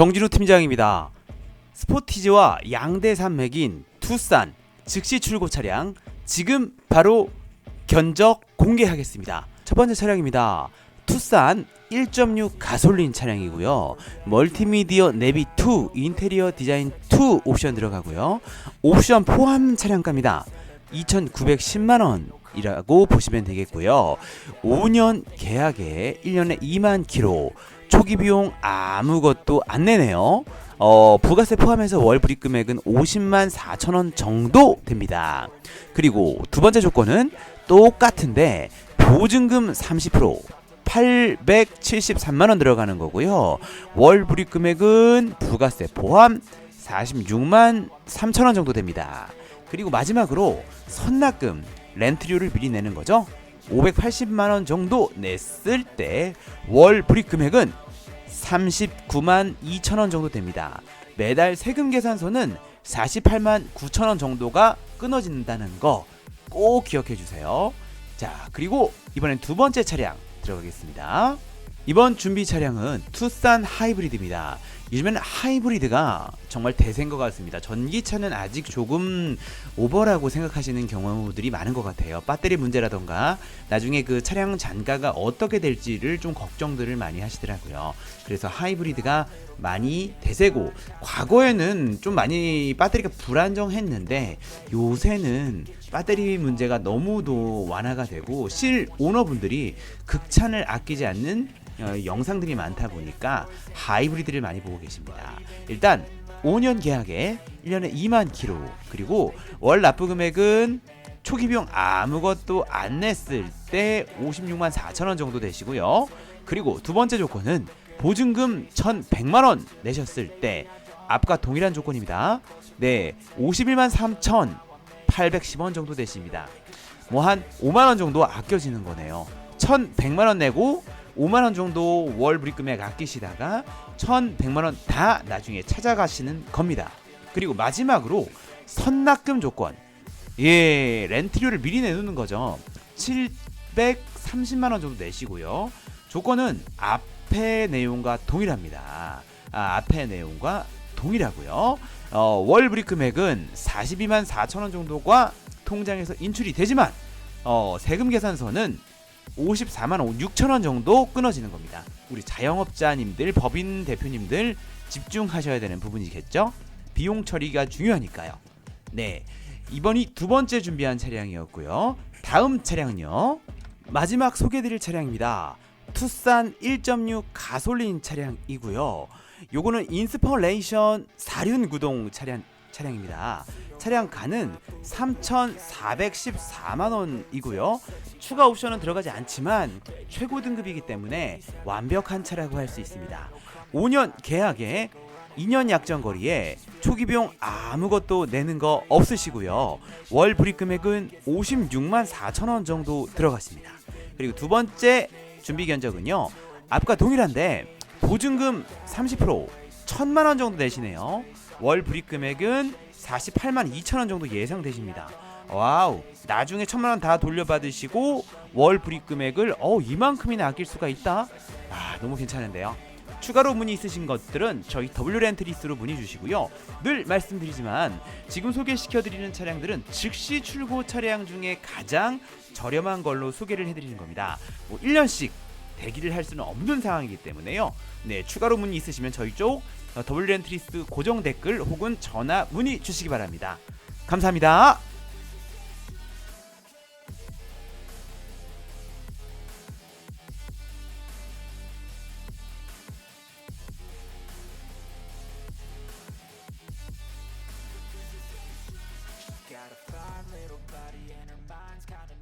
정진우 팀장입니다. 스포티지와 양대 산맥인 투싼 즉시 출고 차량 지금 바로 견적 공개하겠습니다. 첫 번째 차량입니다. 투싼 1.6 가솔린 차량이고요. 멀티미디어 내비 2, 인테리어 디자인 2 옵션 들어가고요. 옵션 포함 차량가입니다. 2,910만 원 이라고 보시면 되겠고요. 5년 계약에 1년에 2만 킬로 초기 비용 아무것도 안 내네요. 어, 부가세 포함해서 월 불입 금액은 50만 4천 원 정도 됩니다. 그리고 두 번째 조건은 똑같은데 보증금 30% 873만 원 들어가는 거고요. 월 불입 금액은 부가세 포함 46만 3천 원 정도 됩니다. 그리고 마지막으로 선납금 렌트료를 미리 내는 거죠. 580만 원 정도 냈을 때 월 불입 금액은 39만 2천 원 정도 됩니다. 매달 세금 계산서는 48만 9천 원 정도가 끊어진다는 거 꼭 기억해 주세요. 자, 그리고 이번엔 두 번째 차량 들어가겠습니다. 이번 준비 차량은 투싼 하이브리드입니다. 요즘에는 하이브리드가 정말 대세인 것 같습니다. 전기차는 아직 조금 오버라고 생각하시는 경우들이 많은 것 같아요. 배터리 문제라던가 나중에 그 차량 잔가가 어떻게 될지를 좀 걱정들을 많이 하시더라고요. 그래서 하이브리드가 많이 대세고 과거에는 좀 많이 배터리가 불안정했는데 요새는 배터리 문제가 너무도 완화가 되고 실 오너분들이 극찬을 아끼지 않는 어, 영상들이 많다 보니까 하이브리드를 많이 보고 계십니다. 일단 5년 계약에 1년에 2만 킬로 그리고 월 납부 금액은 초기 비용 아무것도 안 냈을 때 56만 4천 원 정도 되시고요. 그리고 두 번째 조건은 보증금 1,100만 원 내셨을 때 앞과 동일한 조건입니다. 네, 51만 3천 810원 정도 되십니다. 뭐 한 5만 원 정도 아껴지는 거네요. 1,100만 원 내고 5만 원 정도 월 불입 금액 아끼시다가 1,100만 원 다 나중에 찾아가시는 겁니다. 그리고 마지막으로 선납금 조건. 예, 렌트료를 미리 내놓는 거죠. 730만 원 정도 내시고요. 조건은 앞의 내용과 동일합니다. 아, 앞의 내용과 동일하고요. 어, 월 불입 금액은 42만 4천 원 정도가 통장에서 인출이 되지만 어, 세금 계산서는 54만 6천 원 정도 끊어지는 겁니다. 우리 자영업자님들, 법인 대표님들 집중하셔야 되는 부분이겠죠? 비용 처리가 중요하니까요. 네. 이번이 두 번째 준비한 차량이었고요. 다음 차량은요. 마지막 소개드릴 차량입니다. 투싼 1.6 가솔린 차량이고요. 요거는 인스퍼레이션 사륜 구동 차량 차량입니다. 차량 가는 3,414만 원이고요. 추가 옵션은 들어가지 않지만 최고 등급이기 때문에 완벽한 차라고 할 수 있습니다. 5년 계약에 2년 약정 거리에 초기 비용 아무것도 내는 거 없으시고요. 월 불입 금액은 56만 4천 원 정도 들어갔습니다. 그리고 두 번째 준비 견적은요. 앞과 동일한데 보증금 30% 1천만 원 정도 내시네요. 월 불입 금액은 48만 2천 원 정도 예상되십니다. 와우. 나중에 천만 원 다 돌려받으시고 월 불입 금액을 어 이만큼이나 아낄 수가 있다. 아 너무 괜찮은데요. 추가로 문의 있으신 것들은 저희 W렌트리스로 문의 주시고요. 늘 말씀드리지만 지금 소개시켜드리는 차량들은 즉시 출고 차량 중에 가장 저렴한 걸로 소개를 해드리는 겁니다. 뭐 1년씩 대기를 할 수는 없는 상황이기 때문에요. 네, 추가로 문의 있으시면 저희 쪽 어, W렌트리스 고정 댓글 혹은 전화 문의 주시기 바랍니다. 감사합니다. Little body and her mind's kinda